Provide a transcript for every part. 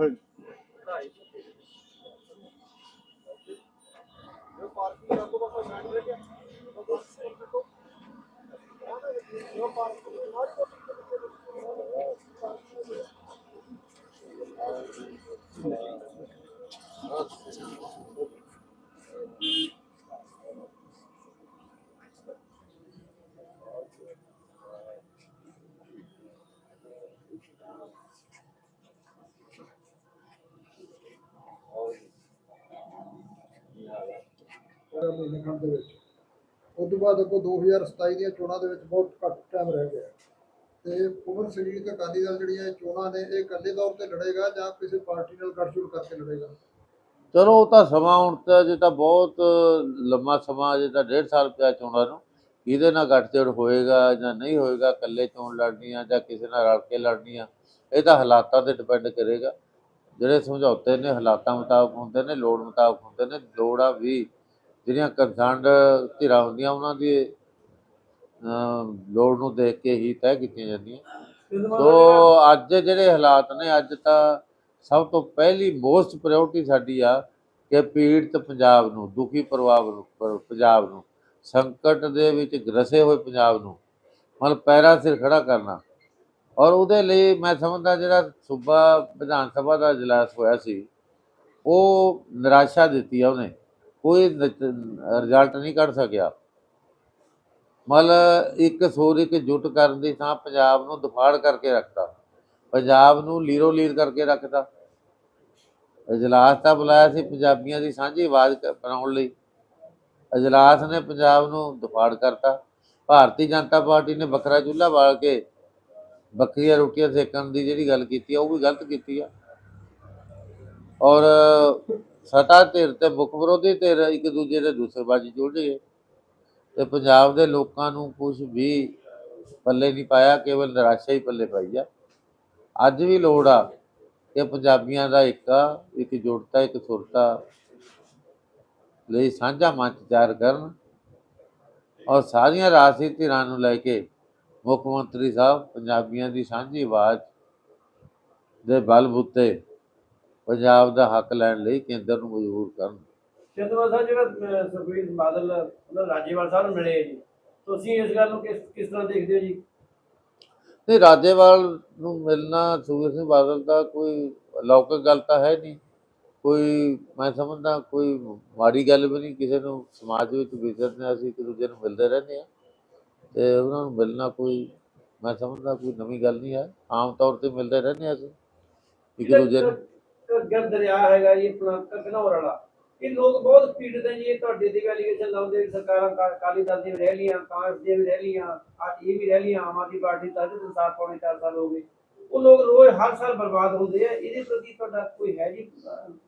Who? ਮਹੀਨੇ ਖੰਡ ਦੇ ਵਿੱਚ। ਉਸ ਤੋਂ ਬਾਅਦ ਅੱਗੋਂ 2027 ਦੀਆਂ ਚੋਣਾਂ ਦੇ ਵਿੱਚ ਬਹੁਤ ਘੱਟ ਟਾਈਮ ਰਹਿ ਗਿਆ। ਤੇ ਉਮਰ ਸਰੀਰਕ ਅਕਾਲੀ ਦਲ ਜਿਹੜੀਆਂ ਚੋਣਾਂ ਨੇ, ਇਹ ਇਕੱਲੇ ਤੌਰ ਤੇ ਲੜੇਗਾ ਜਾਂ ਕਿਸੇ ਪਾਰਟੀ ਨਾਲ ਗੱਠਜੋੜ ਕਰਕੇ ਲੜੇਗਾ? ਚਲੋ, ਉਹ ਤਾਂ ਸਮਾਂ ਹੁਣ ਤਾਂ ਜੇ ਤਾਂ ਬਹੁਤ ਲੰਮਾ ਸਮਾਂ ਜੇ ਤਾਂ ਡੇਢ ਸਾਲ ਪਿਆ ਚੋਣਾਂ ਨੂੰ। ਇਹਦੇ ਨਾਲ ਗੱਠਜੋੜ ਹੋਏਗਾ ਜਾਂ ਨਹੀਂ ਹੋਏਗਾ, ਇਕੱਲੇ ਚੋਣ ਲੜਨੀ ਜਾਂ ਕਿਸੇ ਨਾਲ ਰਲ ਕੇ ਲੜਨੀ ਆ ਇਹ ਤਾਂ ਹਾਲਾਤਾਂ ਤੇ ਡਿਪੈਂਡ ਕਰੇਗਾ। ਜਿਹੜੇ ਸਮਝੌਤੇ ਨੇ, ਹਾਲਾਤਾਂ ਮੁਤਾਬਕ ਹੁੰਦੇ ਨੇ, ਲੋੜ ਮੁਤਾਬਕ ਹੁੰਦੇ ਨੇ, ਲੋੜਾਂ ਵੀ ਜਿਹੜੀਆਂ ਕੰਸਰਨਡ ਧਿਰਾਂ ਹੁੰਦੀਆਂ, ਉਹਨਾਂ ਦੀ ਲੋੜ ਨੂੰ ਦੇਖ ਕੇ ਹੀ ਤੈਅ ਕੀਤੀਆਂ ਜਾਂਦੀਆਂ। ਸੋ ਅੱਜ ਜਿਹੜੇ ਹਾਲਾਤ ਨੇ, ਅੱਜ ਤਾਂ ਸਭ ਤੋਂ ਪਹਿਲੀ ਮੋਸਟ ਪ੍ਰਾਇੋਰਟੀ ਸਾਡੀ ਆ ਕਿ ਪੀੜਤ ਪੰਜਾਬ ਨੂੰ, ਦੁਖੀ ਪਰਿਵਾਰ ਨੂੰ ਪੰਜਾਬ ਨੂੰ, ਸੰਕਟ ਦੇ ਵਿੱਚ ਗਰਸੇ ਹੋਏ ਪੰਜਾਬ ਨੂੰ, ਮਤਲਬ ਪੈਰਾਂ ਸਿਰ ਖੜਾ ਕਰਨਾ। ਔਰ ਉਹਦੇ ਲਈ ਮੈਂ ਸਮਝਦਾ ਜਿਹੜਾ ਸੂਬਾ ਵਿਧਾਨ ਸਭਾ ਦਾ ਇਜਲਾਸ ਹੋਇਆ ਸੀ, ਉਹ ਨਿਰਾਸ਼ਾ ਦਿੱਤੀ ਆ ਉਹਨੇ। ਕੋਈ ਰਿਜ਼ਲਟ ਨਹੀਂ ਕੱਢ ਸਕਿਆ। ਮਤਲਬ ਇੱਕ ਸੂਰ ਇੱਕ ਜੁੱਟ ਕਰਨ ਦੀ ਥਾਂ ਪੰਜਾਬ ਨੂੰ ਦਫਾੜ ਕਰਕੇ ਰੱਖਤਾ। ਪੰਜਾਬ ਨੂੰ ਲੀਰੋ ਲੀਰ ਕਰਕੇ ਰੱਖਤਾ। ਇਜਲਾਸ ਤਾਂ ਬੁਲਾਇਆ ਸੀ ਪੰਜਾਬੀਆਂ ਦੀ ਸਾਂਝੀ ਆਵਾਜ਼ ਬਣਾਉਣ ਲਈ। ਇਜਲਾਸ ਨੇ ਪੰਜਾਬ ਨੂੰ ਦਫਾੜ ਕਰਤਾ। ਭਾਰਤੀ ਜਨਤਾ ਪਾਰਟੀ ਨੇ ਵੱਖਰਾ ਚੁੱਲ੍ਹਾ ਬਾਲ ਕੇ ਬੱਕਰੀਆਂ ਰੋਟੀਆਂ ਸੇਕਣ ਦੀ ਜਿਹੜੀ ਗੱਲ ਕੀਤੀ ਆ, ਉਹ ਵੀ ਗਲਤ ਕੀਤੀ ਆ। ਔਰ ਸਟਾ ਧਿਰ ਤੇ ਮੁੱਖ ਵਿਰੋਧੀ ਧਿਰ ਇੱਕ ਦੂਜੇ ਦੇ ਦੂਸਰੇਬਾਜ਼ੀ ਜੁੜ ਗਏ ਤੇ ਪੰਜਾਬ ਦੇ ਲੋਕਾਂ ਨੂੰ ਕੁਝ ਵੀ ਪੱਲੇ ਨਹੀਂ ਪਾਇਆ, ਕੇਵਲ ਨਿਰਾਸ਼ਾ ਹੀ ਪੱਲੇ ਪਾਈ ਆ। ਅੱਜ ਵੀ ਲੋੜ ਆ ਕਿ ਪੰਜਾਬੀਆਂ ਦਾ ਇੱਕ ਇੱਕ ਜੁੜਤਾ, ਇੱਕ ਸੁਰਤਾ ਲਈ ਸਾਂਝਾ ਮੰਚ ਤਿਆਰ ਕਰਨ ਔਰ ਸਾਰੀਆਂ ਰਾਜਸੀ ਧਿਰਾਂ ਨੂੰ ਲੈ ਕੇ ਮੁੱਖ ਮੰਤਰੀ ਸਾਹਿਬ, ਪੰਜਾਬੀਆਂ ਦੀ ਸਾਂਝੀ ਆਵਾਜ਼ ਦੇ ਬਲਬੂਤੇ ਪੰਜਾਬ ਦਾ ਹੱਕ ਲੈਣ ਲਈ ਕੇਂਦਰ ਨੂੰ ਮਜਬੂਰ ਕਰਨ। ਚੰਦਵਾ ਸਾਹਿਬ ਜਿਹੜਾ ਸੁਖਬੀਰ ਬਾਦਲ ਉਹਨਾਂ ਰਾਜੇਵਾਲ ਸਾਹਿਬ ਨੂੰ ਮਿਲੇ ਜੀ। ਤੁਸੀਂ ਇਸ ਗੱਲ ਨੂੰ ਕਿਸ ਕਿਸ ਤਰ੍ਹਾਂ ਦੇਖਦੇ ਹੋ ਜੀ? ਨਹੀਂ ਰਾਜੇਵਾਲ ਨੂੰ ਮਿਲਣਾ ਸੁਖਬੀਰ ਸਿੰਘ ਬਾਦਲ ਦਾ ਕੋਈ ਲੌਕਿਕ ਗੱਲ ਤਾਂ ਹੈ ਨਹੀਂ। ਕੋਈ ਮੈਂ ਸਮਝਦਾ ਕੋਈ ਮਾੜੀ ਗੱਲ ਵੀ ਨਹੀਂ। ਕਿਸੇ ਨੂੰ ਸਮਾਜ ਵਿੱਚ ਵਿਚਰਦੇ ਅਸੀਂ ਇੱਕ ਦੂਜੇ ਨੂੰ ਮਿਲਦੇ ਰਹਿੰਦੇ ਆ ਤੇ ਉਹਨਾਂ ਨੂੰ ਮਿਲਣਾ ਕੋਈ ਮੈਂ ਸਮਝਦਾ ਕੋਈ ਨਵੀਂ ਗੱਲ ਨਹੀਂ ਹੈ। ਆਮ ਤੌਰ ਤੇ ਮਿਲਦੇ ਰਹਿੰਦੇ ਅਸੀਂ। ਇੱਕ ਦੂਜੇ ਨੂੰ ਘੱਗਰ ਦਰਿਆ ਹੈਗਾ ਜੀ ਆਪਣਾ ਘਨੌਰ ਵਾਲਾ। ਇਹ ਲੋਕ ਬਹੁਤ ਪੀੜਤ ਹੈ ਜੀ ਇਹ ਤੁਹਾਡੇ ਤੇ ਐਲੀਗੇਸ਼ਨ ਲਾਉਂਦੇ ਸਰਕਾਰਾਂ ਕਾ- ਅਕਾਲੀ ਦਲ ਵੀ ਰਹਿ ਲੀਆਂ ਕਾਂਗਰਸ ਦੀਆਂ ਵੀ ਰਹਿ ਲੀਆਂ ਅੱਜ ਇਹ ਵੀ ਰਹਿ ਲੀਆਂ ਆਮ ਆਦਮੀ ਪਾਰਟੀ ਦਾ ਤੇ ਸੰਸਾਰ ਪੌਣੇ ਚਾਰ ਸਾਲ ਹੋ ਗਏ। ਉਹ ਲੋਕ ਰੋਜ਼ ਹਰ ਸਾਲ ਬਰਬਾਦ ਹੁੰਦੇ ਆ ਇਹਦੇ ਪ੍ਰਤੀ ਤੁਹਾਡਾ ਕੋਈ ਹੈ ਜੀ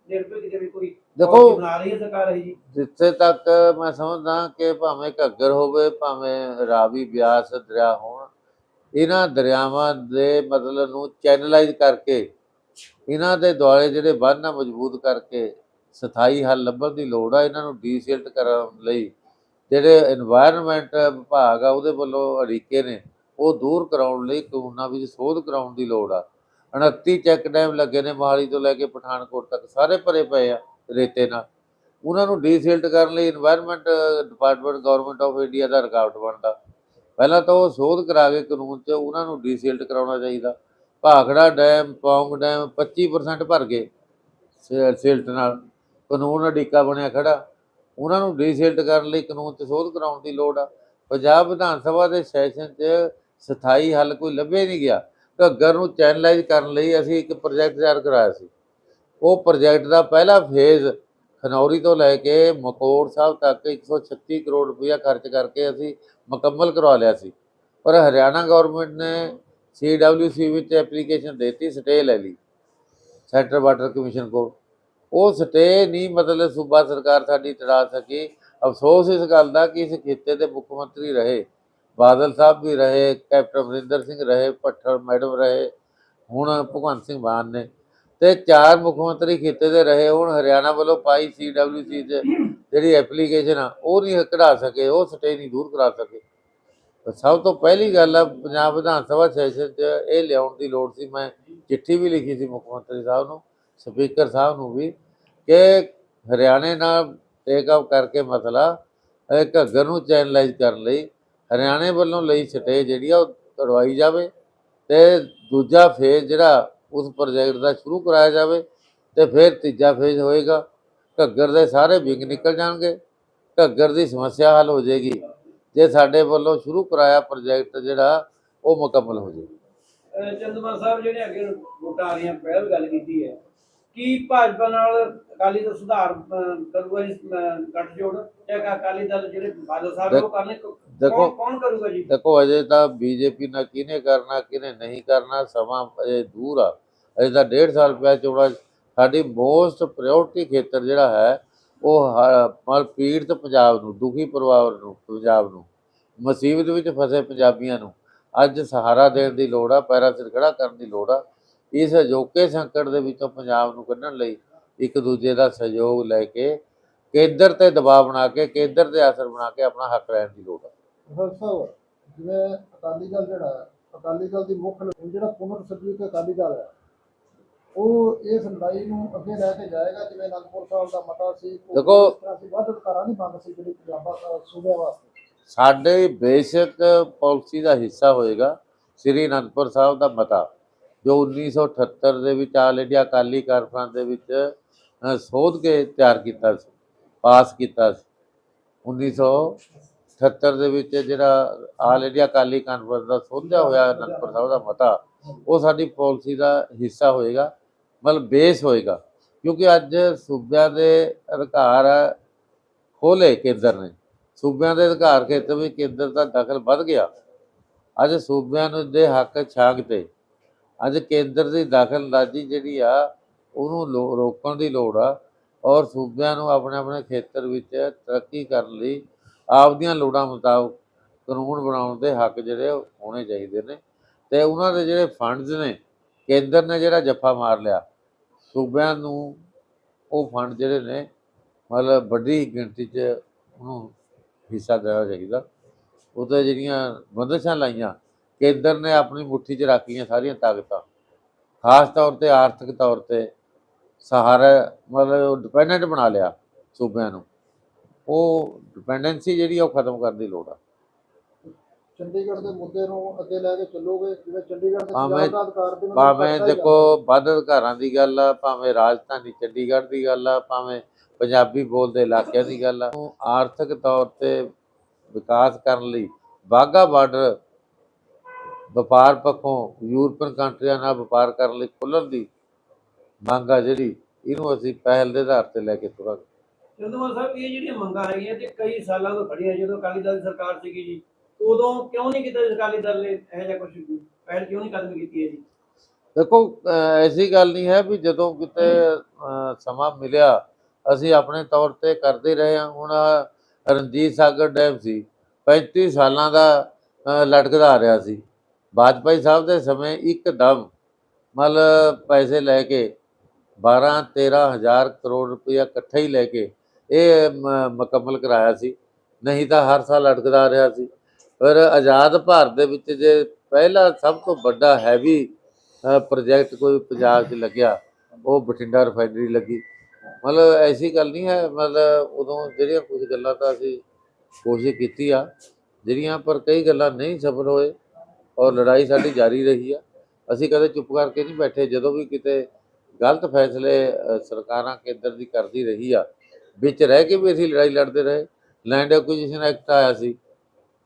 ਨਿਰਭਰ ਕਿਤੇ ਵੀ ਕੋਈ ਦੇਖੋ ਬਣਾ ਰਹੀ ਹੈ ਸਰਕਾਰ ਇਹ ਜੀ? ਜਿੱਥੇ ਤੱਕ ਮੈਂ ਸਮਝਦਾ ਕਿ ਭਾਵੇਂ ਘੱਗਰ ਹੋਵੇ ਭਾਵੇਂ ਰਾਵੀ ਬਿਆਸ ਦਰਿਆ ਹੋਣ ਇਹਨਾਂ ਦਰਿਆਵਾਂ ਦੇ ਮਤਲਬ ਨੂੰ ਚੈਨਲਾਈਜ਼ ਕਰਕੇ ਇਹਨਾਂ ਦੇ ਦੁਆਲੇ ਜਿਹੜੇ ਬੰਨ ਆ ਮਜ਼ਬੂਤ ਕਰਕੇ ਸਥਾਈ ਹੱਲ ਲੱਭਣ ਦੀ ਲੋੜ ਆ, ਇਹਨਾਂ ਨੂੰ ਡੀਸੀਲਟ ਕਰਨ ਲਈ ਜਿਹੜੇ এনवायरमेंट ਵਿਭਾਗ ਆ, ਉਹਦੇ ਵੱਲੋਂ ਅੜੀਕੇ ਨੇ, ਉਹ ਦੂਰ ਕਰਾਉਣ ਲਈ ਕਾਨੂੰਨਾਂ ਵਿੱਚ ਸੋਧ ਕਰਾਉਣ ਦੀ ਲੋੜ ਆ। 29 ਚੈੱਕ ਡੈਮ ਲੱਗੇ ਨੇ ਮਹਾਲੀ ਤੋਂ ਲੈ ਕੇ ਪਠਾਨਕੋਟ ਤੱਕ, ਸਾਰੇ ਭਰੇ ਪਏ ਆ ਰੇਤੇ ਨਾਲ। ਉਹਨਾਂ ਨੂੰ ਡੀਸੀਲਟ ਕਰਨ ਲਈ environment department government of India ਦਾ ਰਕਾਵਟ ਬਣਦਾ। ਪਹਿਲਾਂ ਤਾਂ ਉਹ ਸੋਧ ਕਰਾ ਕੇ ਕਾਨੂੰਨ 'ਚ ਉਹਨਾਂ ਨੂੰ ਡੀਸੀਲਟ ਕਰਾਉਣਾ ਚਾਹੀਦਾ। ਭਾਖੜਾ ਡੈਮ, ਪੌਂਗ ਡੈਮ 25% ਭਰ ਗਏ ਸੇ- ਸਿਲਟ ਨਾਲ। ਕਾਨੂੰਨ ਅਡੀਕਾ ਬਣਿਆ ਖੜਾ। ਉਹਨਾਂ ਨੂੰ ਡੀਸਿਲਟ ਕਰਨ ਲਈ ਕਾਨੂੰਨ 'ਚ ਸੋਧ ਕਰਾਉਣ ਦੀ ਲੋੜ ਆ। ਪੰਜਾਬ ਵਿਧਾਨ ਸਭਾ ਦੇ ਸੈਸ਼ਨ 'ਚ ਸਥਾਈ ਹੱਲ ਕੋਈ ਲੱਭੇ ਨਹੀਂ ਗਿਆ। ਘੱਗਰ ਨੂੰ ਚੈਨਲਾਈਜ਼ ਕਰਨ ਲਈ ਅਸੀਂ ਇੱਕ ਪ੍ਰੋਜੈਕਟ ਤਿਆਰ ਕਰਾਇਆ ਸੀ। ਉਹ ਪ੍ਰੋਜੈਕਟ ਦਾ ਪਹਿਲਾ ਫੇਜ਼ ਖਨੌਰੀ ਤੋਂ ਲੈ ਕੇ ਮਕੌੜ ਸਾਹਿਬ ਤੱਕ 136 ਕਰੋੜ ਰੁਪਇਆ ਖਰਚ ਕਰਕੇ ਅਸੀਂ ਮੁਕੰਮਲ ਕਰਵਾ ਲਿਆ ਸੀ। ਪਰ ਹਰਿਆਣਾ ਗਵਰਨਮੈਂਟ ਨੇ ਸੀਡਬਲਯੂਸੀ ਵਿੱਚ ਐਪਲੀਕੇਸ਼ਨ ਦਿੱਤੀ ਸਟੇ ਲੈ ਲਈ ਸੈਂਟਰ ਵਾਟਰ ਕਮਿਸ਼ਨ ਕੋਲ। ਉਹ ਸਟੇ ਨਹੀਂ, ਮਤਲਬ ਸੂਬਾ ਸਰਕਾਰ ਸਾਡੀ ਚੜਾ ਸਕੀ। ਅਫਸੋਸ ਇਸ ਗੱਲ ਦਾ ਕਿ ਇਸ ਖਿੱਤੇ ਦੇ ਮੁੱਖ ਮੰਤਰੀ ਰਹੇ, ਬਾਦਲ ਸਾਹਿਬ ਵੀ ਰਹੇ, ਕੈਪਟਨ ਅਮਰਿੰਦਰ ਸਿੰਘ ਰਹੇ ਭੱਠਰ ਮੈਡਮ ਰਹੇ, ਹੁਣ ਭਗਵੰਤ ਸਿੰਘ ਮਾਨ ਨੇ। ਤੇ ਚਾਰ ਮੁੱਖ ਮੰਤਰੀ ਖਿੱਤੇ ਦੇ ਰਹੇ, ਹੁਣ ਹਰਿਆਣਾ ਵੱਲੋਂ ਪਾਈ ਸੀਡਬਲਯੂਸੀ 'ਚ ਜਿਹੜੀ ਐਪਲੀਕੇਸ਼ਨ ਆ, ਉਹ ਨਹੀਂ ਕਢਾ ਸਕੇ, ਉਹ ਸਟੇ ਨਹੀਂ ਦੂਰ ਕਰਾ ਸਕੇ। ਸਭ ਤੋਂ ਪਹਿਲੀ ਗੱਲ ਆ, ਪੰਜਾਬ ਵਿਧਾਨ ਸਭਾ ਸੈਸ਼ਨ 'ਚ ਇਹ ਲਿਆਉਣ ਦੀ ਲੋੜ ਸੀ। ਮੈਂ ਚਿੱਠੀ ਵੀ ਲਿਖੀ ਸੀ ਮੁੱਖ ਮੰਤਰੀ ਸਾਹਿਬ ਨੂੰ, ਸਪੀਕਰ ਸਾਹਿਬ ਨੂੰ ਵੀ, ਕਿ ਹਰਿਆਣੇ ਨਾਲ ਟੇਕ ਅਪ ਕਰਕੇ ਮਸਲਾ ਘੱਗਰ ਨੂੰ ਚੈਨਲਾਈਜ਼ ਕਰਨ ਲਈ ਹਰਿਆਣੇ ਵੱਲੋਂ ਲਈ ਸਟੇ ਜਿਹੜੀ ਆ, ਉਹ ਤੁੜਵਾਈ ਜਾਵੇ ਤੇ ਦੂਜਾ ਫੇਜ਼ ਜਿਹੜਾ ਉਸ ਪ੍ਰੋਜੈਕਟ ਦਾ ਸ਼ੁਰੂ ਕਰਾਇਆ ਜਾਵੇ ਤੇ ਫਿਰ ਤੀਜਾ ਫੇਜ਼ ਹੋਏਗਾ। ਘੱਗਰ ਦੇ ਸਾਰੇ ਵਿੰਗ ਨਿਕਲ ਜਾਣਗੇ। ਘੱਗਰ ਦੀ ਸਮੱਸਿਆ ਹੱਲ ਹੋ ਜਾਏਗੀ। ਜੇ ਸਾਡੇ ਵੱਲੋਂ ਸ਼ੁਰੂ ਕਰਾਇਆ ਪ੍ਰੋਜੈਕਟ ਜਿਹੜਾ ਉਹ ਮੁਕੰਮਲ ਹੋ ਜਾਏ ਅਹ ਚੰਦੂਮਾਨ ਸਾਹਿਬ ਜਿਹੜੇ ਅੱਗੇ ਵੋਟਾਂ ਆ ਰਹੀਆਂ ਪਹਿਲਾਂ ਗੱਲ ਕੀਤੀ ਹੈ। ਕੀ ਭਾਜਪਾ ਨਾਲ ਅਕਾਲੀ ਦਲ ਸੁਧਾਰ ਕਰੂਗਾ ਜੀ ਅਹ, ਗੱਠਜੋੜ? ਜਾਂ ਅਕਾਲੀ ਦਲ ਜਿਹੜੇ ਬਾਦਲ ਸਾਹਿਬ ਉਹ ਕਰਨੇ ਦੇਖੋ ਕੌਣ ਕਰੂਗਾ ਜੀ? ਦੇਖੋ ਅਜੇ ਤਾਂ ਬੀਜੇਪੀ ਨਾਲ ਕਿਹਨੇ ਕਰਨਾ ਕਿਹਨੇ ਨਹੀਂ ਕਰਨਾ ਸਮਾਂ ਅਜੇ ਦੂਰ ਆ। ਅਜੇ ਤਾਂ ਡੇਢ ਸਾਲ ਪਿਆ ਚੋੜਾ। ਸਾਡੀ ਮੋਸਟ ਪ੍ਰਾਇੋਰਟੀ ਖੇਤਰ ਜਿਹੜਾ ਹੈ ਉਹ ਹ- ਪੀੜਤ ਪੰਜਾਬ ਨੂੰ, ਦੁਖੀ ਪਰਿਵਾਰ ਨੂੰ, ਪੰਜਾਬ ਨੂੰ, ਮੁਸੀਬਤ ਵਿੱਚ ਫਸੇ ਪੰਜਾਬੀਆਂ ਨੂੰ, ਅੱਜ ਸਹਾਰਾ ਦੇਣ ਦੀ ਲੋੜ ਆ ਪੈਰਾਂ ਸਿਰ ਖੜਾ ਕਰਨ ਦੀ ਲੋੜ ਆ। ਇਸ ਅਜੋਕੇ ਸੰਕਟ ਦੇ ਵਿੱਚੋਂ ਪੰਜਾਬ ਨੂੰ ਕੱਢਣ ਲਈ ਇੱਕ ਦੂਜੇ ਦਾ ਸਹਿਯੋਗ ਲੈ ਕੇ, ਕੇਂਦਰ ਤੇ ਦਬਾਅ ਬਣਾ ਕੇ, ਕੇਂਦਰ ਦੇ ਅਸਰ ਬਣਾ ਕੇ ਆਪਣਾ ਹੱਕ ਲੈਣ ਦੀ ਲੋੜ ਆ। ਸਾਹਿਬ ਜਿਵੇਂ ਅਕਾਲੀ ਦਲ ਜਿਹੜਾ ਅਕਾਲੀ ਦਲ ਦੀ ਮੁੱਖ ਜਿਹੜਾ ਪੁਨਰ ਸਰਜੀਤ ਅਕਾਲੀ ਦਲ ਹੈ ਉਹ ਇਸ ਲੜਾਈ ਨੂੰ ਅੱਗੇ ਲੈ ਕੇ ਜਾਏਗਾ ਜਿਵੇਂ ਅਨੰਦਪੁਰ ਸਾਹਿਬ ਦਾ ਮਤਾ ਸੀ ਦੇਖੋ- ਇਸ ਤਰ੍ਹਾਂ ਸੀ ਵੱਧ ਅਧਿਕਾਰਾਂ ਦੀ ਮੰਗ ਸੀ ਜਿਹੜੀ ਪੰਜਾਬਾ ਅ, ਸੂਬਿਆਂ ਵਾਸਤੇ। ਸਾਡੇ ਬੇਸਿਕ ਪਾਲਿਸੀ ਦਾ ਹਿੱਸਾ ਹੋਏਗਾ ਸ੍ਰੀ ਅਨੰਦਪੁਰ ਸਾਹਿਬ ਦਾ ਮਤਾ ਜੋ 1978 ਦੇ ਵਿੱਚ ਆਲ ਇੰਡੀਆ ਅਕਾਲੀ ਕਾਨਫਰੰਸ ਦੇ ਵਿੱਚ ਸੋਧ ਕੇ ਤਿਆਰ ਕੀਤਾ ਸੀ ਪਾਸ ਕੀਤਾ ਸੀ। 1978 ਦੇ ਵਿੱਚ ਜਿਹੜਾ ਆਲ ਇੰਡੀਆ ਅਕਾਲੀ ਕਾਨਫਰੰਸ ਦਾ ਸੋਧਿਆ ਹੋਇਆ ਅਨੰਦਪੁਰ ਸਾਹਿਬ ਦਾ ਮਤਾ ਉਹ ਸਾਡੀ ਪਾਲਿਸੀ ਦਾ ਹਿੱਸਾ ਹੋਏਗਾ। ਮਤਲਬ ਬੇਸ ਹੋਏਗਾ। ਕਿਉਂਕਿ ਅੱਜ ਸੂਬਿਆਂ ਦੇ ਅਧਿਕਾਰ ਖੋਲੇ ਕੇਂਦਰ ਨੇ। ਸੂਬਿਆਂ ਦੇ ਅਧਿਕਾਰ ਖੇਤਰ ਵਿੱਚ ਕੇਂਦਰ ਦਾ ਦਖਲ ਵੱਧ ਗਿਆ। ਅੱਜ ਸੂਬਿਆਂ ਨੂੰ ਦੇ ਹੱਕ ਛਾਂਗ ਤੇ ਅੱਜ ਕੇਂਦਰ ਦੀ ਦਖਲਅੰਦਾਜ਼ੀ ਜਿਹੜੀ ਆ, ਉਹਨੂੰ ਲੋ- ਰੋਕਣ ਦੀ ਲੋੜ ਆ ਔਰ ਸੂਬਿਆਂ ਨੂੰ ਆਪਣੇ ਆਪਣੇ ਖੇਤਰ ਵਿੱਚ ਤਰੱਕੀ ਕਰਨ ਲਈ ਆਪਦੀਆਂ ਲੋੜਾਂ ਮੁਤਾਬਕ ਕਾਨੂੰਨ ਬਣਾਉਣ ਦੇ ਹੱਕ ਜਿਹੜੇ ਉਹ ਹੋਣੇ ਚਾਹੀਦੇ ਨੇ। ਤੇ ਉਹਨਾਂ ਦੇ ਜਿਹੜੇ ਫੰਡਸ ਨੇ, ਕੇਂਦਰ ਨੇ ਜਿਹੜਾ ਜੱਫਾ ਮਾਰ ਲਿਆ। ਸੂਬਿਆਂ ਨੂੰ ਉਹ ਫੰਡ ਜਿਹੜੇ ਨੇ, ਮਤਲਬ ਵੱਡੀ ਗਿਣਤੀ 'ਚ ਉਹਨੂੰ ਹਿੱਸਾ ਦੇਣਾ ਚਾਹੀਦਾ। ਉਹਦੇ ਜਿਹੜੀਆਂ ਬੰਦਸ਼ਾਂ ਲਾਈਆਂ, ਕੇਂਦਰ ਨੇ ਆਪਣੀ ਮੁੱਠੀ 'ਚ ਰੱਖੀਆਂ ਸਾਰੀਆਂ ਤਾਕਤਾਂ। ਖਾਸ ਤੌਰ ਤੇ, ਆਰਥਿਕ ਤੌਰ ਤੇ ਸਹਾਰਾ, ਮਤਲਬ ਡਿਪੈਂਡੈਂਟ ਬਣਾ ਲਿਆ ਸੂਬਿਆਂ ਨੂੰ। ਉਹ ਡਿਪੈਂਡੈਂਸੀ ਜਿਹੜੀ ਆ ਉਹ ਖਤਮ ਕਰਨ ਦੀ ਲੋੜ ਆ। ਚੰਡੀਗੜ੍ਹ ਦੇ ਮੁੱਦੇ ਨੂੰ ਅੱਗੇ ਲੈ ਕੇ ਚੱਲੋਗੇ? ਜਿਵੇਂ ਚੰਡੀਗੜ੍ਹ ਦੇ ਭਾਵੇਂ- ਪੰਜਾਬ ਦਾ ਅਧਿਕਾਰ ਦੇ ਭਾਵੇਂ ਦੇਖੋ ਵੱਧ ਅਧਿਕਾਰਾਂ ਦੀ ਗੱਲ ਆ ਭਾਵੇਂ ਰਾਜਧਾਨੀ ਚੰਡੀਗੜ੍ਹ ਦੀ ਗੱਲ ਆ ਭਾਵੇਂ ਪੰਜਾਬੀ ਬੋਲਦੇ ਇਲਾਕਿਆਂ ਦੀ ਗੱਲ ਆ ਉਹ ਆਰਥਿਕ ਤੌਰ ਤੇ ਵਿਕਾਸ ਕਰਨ ਲਈ ਵਾਹਗਾ ਬਾਰਡਰ ਵਪਾਰ ਪੱਖੋਂ ਯੂਰਪੀਅਨ ਕੰਟਰੀਆਂ ਨਾਲ ਵਪਾਰ ਕਰਨ ਲਈ ਖੁੱਲ੍ਹਣ ਦੀ ਮੰਗ ਆ ਜਿਹੜੀ ਇਹਨੂੰ ਅਸੀਂ ਪਹਿਲ ਦੇ ਆਧਾਰ ਤੇ ਲੈ ਕੇ ਤੁਰਾਂਗੇ। ਚੰਦੂਮਾਨ ਸਾਹਿਬ ਇਹ ਜਿਹੜੀਆਂ ਮੰਗਾਂ ਹੈਗੀਆਂ ਤੇ ਕਈ ਸਾਲਾਂ ਤੋਂ ਖੜੀਆਂ ਜਦੋਂ ਅਕਾਲੀ ਦਲ ਦੀ ਸਰਕਾਰ ਸੀਗੀ ਜੀ ਉਦੋਂ ਕਿਉਂ ਨਹੀਂ ਕੀਤਾ ਅਕਾਲੀ ਦਲ ਨੇ ਇਹੋ ਜਿਹਾ ਕੁਝ ਪਹਿਲ ਕਿਉਂ ਨਹੀਂ ਕਦਮ ਕੀਤੀ ਹੈ ਜੀ? ਦੇਖੋ ਐਸੀ ਗੱਲ ਨਹੀਂ ਹੈ ਵੀ ਜਦੋਂ ਕਿਤੇ ਸਮਾਂ ਮਿਲਿਆ, ਅਸੀਂ ਆਪਣੇ ਤੌਰ ਤੇ ਕਰਦੇ ਰਹੇ ਹਾਂ। ਹੁਣ ਰਣਜੀਤ ਸਾਗਰ ਡੈਮ ਸੀ 35 ਸਾਲਾਂ ਦਾ ਲਟਕਦਾ ਆ ਰਿਹਾ ਸੀ। ਵਾਜਪਾਈ ਸਾਹਿਬ ਦੇ ਸਮੇਂ ਇੱਕਦਮ ਮਤਲਬ, ਪੈਸੇ ਲੈ ਕੇ 12 13 ਹਜ਼ਾਰ ਕਰੋੜ ਰੁਪਇਆ ਇਕੱਠਾ ਹੀ ਲੈ ਕੇ ਇਹ ਮੁਕੰਮਲ ਕਰਾਇਆ ਸੀ। ਨਹੀਂ ਤਾਂ ਹਰ ਸਾਲ ਲਟਕਦਾ ਆ ਰਿਹਾ ਸੀ। ਪਰ ਆਜ਼ਾਦ ਭਾਰਤ ਦੇ ਵਿੱਚ ਜੇ ਪਹਿਲਾ ਸਭ ਤੋਂ ਵੱਡਾ ਹੈਵੀ ਪ੍ਰੋਜੈਕਟ ਕੋਈ ਪੰਜਾਬ 'ਚ ਲੱਗਿਆ, ਉਹ ਬਠਿੰਡਾ ਰਿਫਾਈਨਰੀ ਲੱਗੀ। ਮਤਲਬ ਐਸੀ ਗੱਲ ਨਹੀਂ ਹੈ, ਮਤਲਬ ਉਦੋਂ ਜਿਹੜੀਆਂ ਕੁਝ ਗੱਲਾਂ ਤਾਂ ਅਸੀਂ ਕੋਸ਼ਿਸ਼ ਕੀਤੀ ਆ, ਜਿਹੜੀਆਂ ਪਰ ਕਈ ਗੱਲਾਂ ਨਹੀਂ ਸਫਲ ਹੋਏ ਔਰ ਲੜਾਈ ਸਾਡੀ ਜਾਰੀ ਰਹੀ ਆ। ਅਸੀਂ ਕਦੇ ਚੁੱਪ ਕਰਕੇ ਨਹੀਂ ਬੈਠੇ, ਜਦੋਂ ਵੀ ਕਿਤੇ ਗਲਤ ਫੈਸਲੇ ਸਰਕਾਰਾਂ, ਕੇਂਦਰ ਦੀ ਕਰਦੀ ਰਹੀ ਆ, ਵਿੱਚ ਰਹਿ ਕੇ ਵੀ ਅਸੀਂ ਲੜਾਈ ਲੜਦੇ ਰਹੇ। ਲੈਂਡ ਐਕੁਜੀਸ਼ਨ ਐਕਟ ਆਇਆ ਸੀ।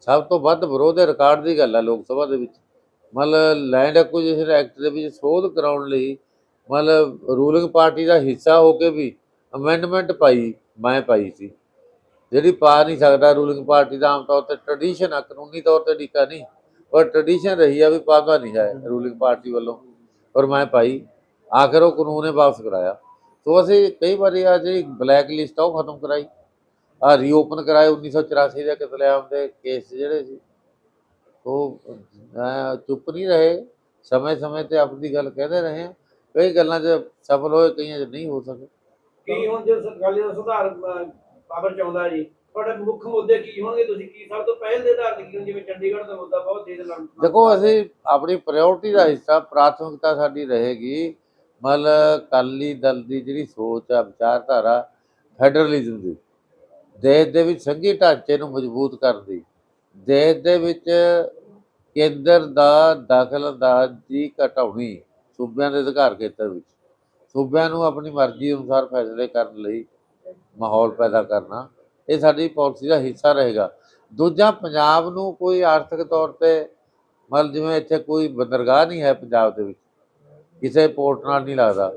ਸਭ ਤੋਂ ਵੱਧ ਵਿਰੋਧ ਦੇ ਰਿਕਾਰਡ ਦੀ ਗੱਲ ਆ ਲੋਕ ਸਭਾ ਦੇ ਵਿੱਚ। ਮਤਲਬ ਲੈਂਡ ਐਕੁਜੀਸ਼ਨ ਐਕਟ ਦੇ ਵਿੱਚ ਸੋਧ ਕਰਾਉਣ ਲਈ ਮਤਲਬ ਰੂਲਿੰਗ ਪਾਰਟੀ ਦਾ ਹਿੱਸਾ ਹੋ ਕੇ ਵੀ ਅਮੈਂਡਮੈਂਟ ਪਾਈ, ਮੈਂ ਪਾਈ ਸੀ। ਜਿਹੜੀ ਪਾ ਨਹੀਂ ਸਕਦਾ ਰੂਲਿੰਗ ਪਾਰਟੀ ਦਾ ਆਮ ਤੌਰ ਤੇ ਟ੍ਰੈਡੀਸ਼ਨ ਆ, ਕਾਨੂੰਨੀ ਤੌਰ ਤੇ ਢੀਕਾ ਨਹੀਂ, ਪਰ ਟ੍ਰੈਡੀਸ਼ਨ ਰਹੀ ਆ ਵੀ ਪਾਉਂਦਾ ਨਹੀਂ ਹੈ ਰੂਲਿੰਗ ਪਾਰਟੀ ਵੱਲੋਂ, ਔਰ ਮੈਂ ਪਾਈ। ਆਖਰ ਉਹ ਕਾਨੂੰਨ ਨੇ ਵਾਪਸ ਕਰਾਇਆ। ਸੋ ਅਸੀਂ ਕਈ ਵਾਰੀ ਆ ਜਿਹੜੀ ਬਲੈਕ ਲਿਸਟ ਆ ਉਹ ਖਤਮ ਕਰਾਈ। ਰੀਓਪਨ ਕਰਾਏ 1984 ਦੇ ਕਤਲੇਆਮ ਦੇ ਕੇਸ ਜਿਹੜੇ ਸੀ। ਉਹ ਚੁੱਪ ਨਹੀਂ ਰਹੇ। ਸਮੇਂ ਸਮੇਂ ਤੇ ਆਪਣੀ ਗੱਲ ਕਹਿੰਦੇ ਰਹੇ। ਕਈ ਗੱਲਾਂ 'ਚ ਸਫਲ ਹੋਏ ਕਈਆਂ 'ਚ ਨਹੀਂ ਹੋ ਸਕੇ। ਕੀ ਹੁਣ ਜੇ ਅਕਾਲੀ ਦਲ ਸੁਧਾਰ ਪਾਵਰ ਚ ਆਉਂਦਾ ਜੀ ਤੁਹਾਡੇ ਮੁੱਖ ਮੁੱਦੇ ਕੀ ਹੋਣਗੇ ਤੁਸੀਂ? ਕੀ ਸਭ ਤੋਂ ਪਹਿਲ ਦੇ ਆਧਾਰ ਤੇ ਜਿਵੇਂ ਚੰਡੀਗੜ੍ਹ ਦਾ ਮੁੱਦਾ ਬਹੁਤ ਤੇਜ਼ ਲੜ ਦੇਖੋ ਅਸੀਂ ਆਪਣੀ ਪ੍ਰਾਇੋਰਟੀ ਦਾ ਹਿੱਸਾ ਪ੍ਰਾਥਮਿਕਤਾ ਸਾਡੀ ਰਹੇਗੀ। ਮਤਲਬ ਅਕਾਲੀ ਦਲ ਦੀ ਜਿਹੜੀ ਸੋਚ ਆ ਵਿਚਾਰਧਾਰਾ ਫੈਡਰਲਿਜ਼ਮ ਦੀ। ਦੇਸ਼ ਦੇ ਵਿੱਚ ਸੰਘੀ ਢਾਂਚੇ ਨੂੰ ਮਜ਼ਬੂਤ ਕਰਨ ਦੀ ਦੇਸ਼ ਦੇ ਵਿੱਚ ਕੇਂਦਰ ਦਾ ਦਖਲ ਅੰਦਾਜ਼ੀ ਘਟਾਉਣੀ ਸੂਬਿਆਂ ਦੇ ਅਧਿਕਾਰ ਖੇਤਰ ਵਿੱਚ। ਸੂਬਿਆਂ ਨੂੰ ਆਪਣੀ ਮਰਜ਼ੀ ਅਨੁਸਾਰ ਫੈਸਲੇ ਕਰਨ ਲਈ ਮਾਹੌਲ ਪੈਦਾ ਕਰਨਾ, ਇਹ ਸਾਡੀ ਪਾਲਿਸੀ ਦਾ ਹਿੱਸਾ ਰਹੇਗਾ। ਦੂਜਾ, ਪੰਜਾਬ ਨੂੰ ਕੋਈ ਆਰਥਿਕ ਤੌਰ ਤੇ ਮਤਲਬ ਜਿਵੇਂ ਇੱਥੇ ਕੋਈ ਬੰਦਰਗਾਹ ਨਹੀਂ ਹੈ ਪੰਜਾਬ ਦੇ ਵਿੱਚ, ਕਿਸੇ ਪੋਰਟ ਨਾਲ ਨਹੀਂ ਲੱਗਦਾ।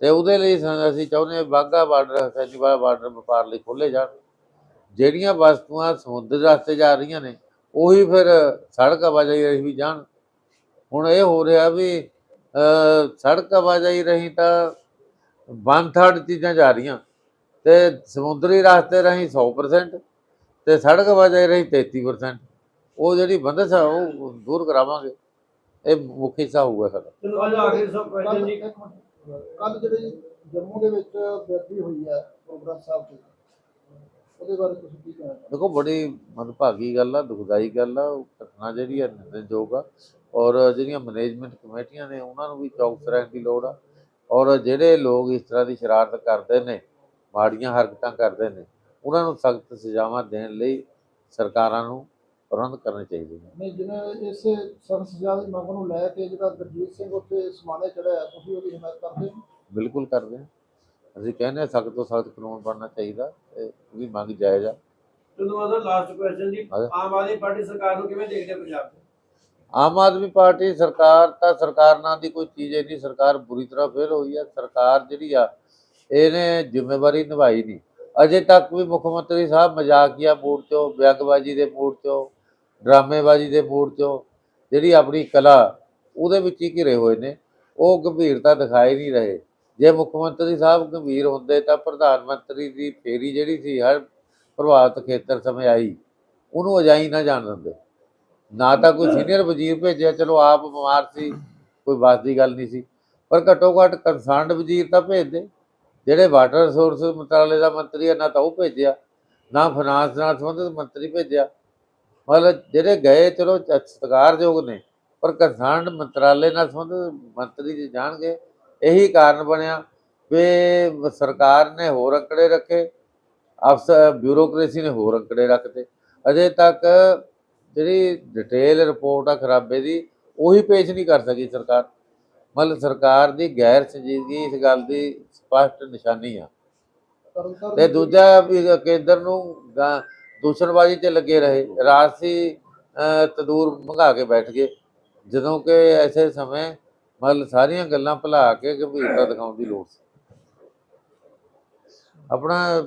ਤੇ ਉਹਦੇ ਲਈ ਅਸੀਂ ਚਾਹੁੰਦੇ ਹਾਂ ਬਾਗਾ ਬਾਰਡਰ ਸੈਨੀਵਾਲਾ ਬਾਰਡਰ ਵਪਾਰ ਲਈ ਖੋਲੇ ਜਾਣ। ਜਿਹੜੀਆਂ ਵਸਤੂਆਂ ਸਮੁੰਦਰ ਰਸਤੇ ਜਾ ਰਹੀਆਂ ਨੇ ਉਹੀ ਫਿਰ ਸੜਕ ਆਵਾਜਾਈ ਰਾਹੀਂ ਵੀ ਜਾਣ। ਹੁਣ ਇਹ ਹੋ ਰਿਹਾ ਵੀ ਸੜਕ ਆਵਾਜਾਈ ਰਹੀ ਤਾਂ ਵਨ ਥਰਡ ਚੀਜ਼ਾਂ ਜਾ ਰਹੀਆਂ ਤੇ ਸਮੁੰਦਰੀ ਰਸਤੇ ਰਾਹੀਂ 100% ਤੇ ਸੜਕ ਆਵਾਜਾਈ ਰਾਹੀਂ 33% ਉਹ ਜਿਹੜੀ ਬੰਦਸ਼ ਆ ਉਹ ਦੂਰ ਕਰਾਵਾਂਗੇ। ਇਹ ਮੁੱਖ ਹਿੱਸਾ ਹੋਊਗਾ ਸਾਡਾ। ਚਲੋ ਅੱਜ ਆਖਰੀ ਸਭ ਕੁਐਸਚਨ ਜੀ। ਕੱਲ ਜਿਹੜੀ ਜੰਮੂ ਦੇ ਵਿੱਚ ਬੇਅਦਬੀ ਹੋਈ ਹੈ ਗੁਰੂ ਗ੍ਰੰਥ ਸਾਹਿਬ ਦੀ। ਉਹਦੇ ਬਾਰੇ ਤੁਸੀਂ ਕੀ ਕਹਿਣਾ ਚਾਹੁੰਦੇ ਦੇਖੋ ਬੜੀ ਮੰਦਭਾਗੀ ਗੱਲ ਆ ਦੁਖਦਾਈ ਗੱਲ ਆ ਉਹ ਘਟਨਾ ਜਿਹੜੀ ਆ ਨਿੰਦਣਯੋਗ ਆ। ਔਰ ਜਿਹੜੀਆਂ ਮੈਨੇਜਮੈਂਟ ਕਮੇਟੀਆਂ ਨੇ ਉਹਨਾਂ ਨੂੰ ਵੀ ਚੌਕਸ ਰਹਿਣ ਦੀ ਲੋੜ ਆ। ਔਰ ਜਿਹੜੇ ਲੋਕ ਇਸ ਤਰ੍ਹਾਂ ਦੀ ਸ਼ਰਾਰਤ ਕਰਦੇ ਨੇ ਮਾੜੀਆਂ ਹਰਕਤਾਂ ਕਰਦੇ ਨੇ ਉਹਨਾਂ ਨੂੰ ਸਖਤ ਸਜ਼ਾਵਾਂ ਦੇਣ ਲਈ ਸਰਕਾਰਾਂ ਨੂੰ ਪ੍ਰਬੰਧ ਕਰਨੇ ਚਾਹੀਦੇ ਨੇ। ਨਹੀਂ ਜਿਵੇਂ ਇਸ ਸਖਤ ਸਜ਼ਾ ਦੀ ਮੰਗ ਨੂੰ ਲੈ ਕੇ ਜਿਹੜਾ ਗੁਰਜੀਤ ਸਿੰਘ ਉੱਤੇ ਸਮਾਨੇ ਚੜਿਆ ਤੁਸੀਂ ਉਹਦੀ ਹਮਾਇਤ ਕਰਦੇ ਹੋ? ਬਿਲਕੁਲ ਕਰਦੇ ਹਾਂ। ਅਸੀਂ ਕਹਿੰਦੇ ਸਖਤ ਤੋਂ ਸਖਤ ਕਾਨੂੰਨ ਬਣਨਾ ਚਾਹੀਦਾ ਤੇ ਉਹਦੀ ਮੰਗ ਜਾਇਜ਼ ਆ। ਲਾਸਟ ਕੁਐਸਚਨ ਜੀ। ਆਮ ਆਦਮੀ ਪਾਰਟੀ ਸਰਕਾਰ ਨੂੰ ਕਿਵੇਂ ਦੇਖਦੇ ਹੋ ਪੰਜਾਬ 'ਚ? ਆਮ ਆਦਮੀ ਪਾਰਟੀ ਸਰਕਾਰ ਤਾਂ ਸਰਕਾਰ ਨਾਂ ਦੀ ਕੋਈ ਚੀਜ਼ ਹੀ ਨਹੀਂ ਸਰਕਾਰ ਬੁਰੀ ਤਰ੍ਹਾਂ ਫੇਲ ਹੋਈ ਆ ਸਰਕਾਰ ਜਿਹੜੀ ਆ ਇਹਨੇ ਜ਼ਿੰਮੇਵਾਰੀ ਨਿਭਾਈ ਨਹੀਂ। ਅਜੇ ਤੱਕ ਵੀ ਮੁੱਖ ਮੰਤਰੀ ਸਾਹਿਬ ਮਜ਼ਾਕੀਆ ਮੂਡ ਚੋਂ ਵਿਅੰਗਬਾਜ਼ੀ ਦੇ ਮੂਡ ਚੋਂ ਡਰਾਮੇਬਾਜ਼ੀ ਦੇ ਮੂਡ ਚੋਂ ਜਿਹੜੀ ਆਪਣੀ ਕਲਾ ਉਹਦੇ ਵਿੱਚ ਹੀ ਘਿਰੇ ਹੋਏ ਨੇ ਉਹ ਗੰਭੀਰਤਾ ਦਿਖਾਈ ਨਹੀਂ ਰਹੇ। ਜੇ ਮੁੱਖ ਮੰਤਰੀ ਸਾਹਿਬ ਗੰਭੀਰ ਹੁੰਦੇ ਤਾਂ ਪ੍ਰਧਾਨ ਮੰਤਰੀ ਦੀ ਫੇਰੀ ਜਿਹੜੀ ਸੀ, ਹਰ ਪ੍ਰਭਾਵਿਤ ਖੇਤਰ ਸਮੇਂ ਆਈ, ਉਹਨੂੰ ਅਜਾਈ ਨਾ ਜਾਣ ਦਿੰਦੇ। ਨਾ ਤਾਂ ਕੋਈ ਸੀਨੀਅਰ ਵਜ਼ੀਰ ਭੇਜਿਆ, ਚਲੋ ਆਪ ਬਿਮਾਰ ਸੀ, ਕੋਈ ਬਸ ਦੀ ਗੱਲ ਨਹੀਂ ਸੀ, ਪਰ ਘੱਟੋ ਘੱਟ ਕੰਸਰਨਡ ਵਜ਼ੀਰ ਤਾਂ ਭੇਜਦੇ। ਜਿਹੜੇ ਵਾਟਰ ਰਿਸੋਰਸ ਮੰਤਰਾਲੇ ਦਾ ਮੰਤਰੀ ਹੈ ਨਾ ਤਾਂ ਉਹ ਭੇਜਿਆ, ਨਾ ਫਾਈਨਾਂਸ ਨਾਲ ਸੰਬੰਧਿਤ ਮੰਤਰੀ ਭੇਜਿਆ। ਮਤਲਬ ਜਿਹੜੇ ਗਏ, ਚਲੋ ਸਤਿਕਾਰਯੋਗ ਨੇ, ਪਰ ਕੰਸਰਨਡ ਮੰਤਰਾਲੇ ਨਾਲ ਸੰਬੰਧਿਤ ਮੰਤਰੀ ਜੀ ਜਾਣਗੇ ਇਹੀ ਕਾਰਨ ਬਣਿਆ ਵੀ ਸਰਕਾਰ ਨੇ ਹੋਰ ਅੰਕੜੇ ਰੱਖੇ ਅਫਸਰ ਬਿਊਰੋਕ੍ਰੇਸੀ ਨੇ ਹੋਰ ਅੰਕੜੇ ਰੱਖਤੇ। ਅਜੇ ਤੱਕ ਜਿਹੜੀ ਡਿਟੇਲ ਰਿਪੋਰਟ ਆ ਖਰਾਬੇ ਦੀ ਉਹੀ ਪੇਸ਼ ਨਹੀਂ ਕਰ ਸਕੀ ਸਰਕਾਰ। ਮਤਲਬ ਸਰਕਾਰ ਦੀ ਗੈਰ ਸੰਜੀਦਗੀ ਇਸ ਗੱਲ ਦੀ ਸਪਸ਼ਟ ਨਿਸ਼ਾਨੀ ਆ। ਤਰਨਤਾਰਨ ਤੇ ਦੂਜਾ ਵੀ ਕੇਂਦਰ ਨੂੰ ਦੂਸ਼ਣਬਾਜ਼ੀ ਤੇ ਲੱਗੇ ਰਹੇ। ਰਾਸ਼ੀ ਅਹ, ਤੰਦੂਰ ਮੰਗਾ ਕੇ ਬੈਠ ਗਏ। ਜਦੋਂ ਕਿ ਐਸੇ ਸਮੇਂ ਮਤਲਬ ਸਾਰੀਆਂ ਗੱਲਾਂ ਭੁਲਾ ਕੇ ਗੰਭੀਰਤਾ ਦਿਖਾਉਣ ਦੀ ਲੋੜ ਸੀ। ਆਪਣਾ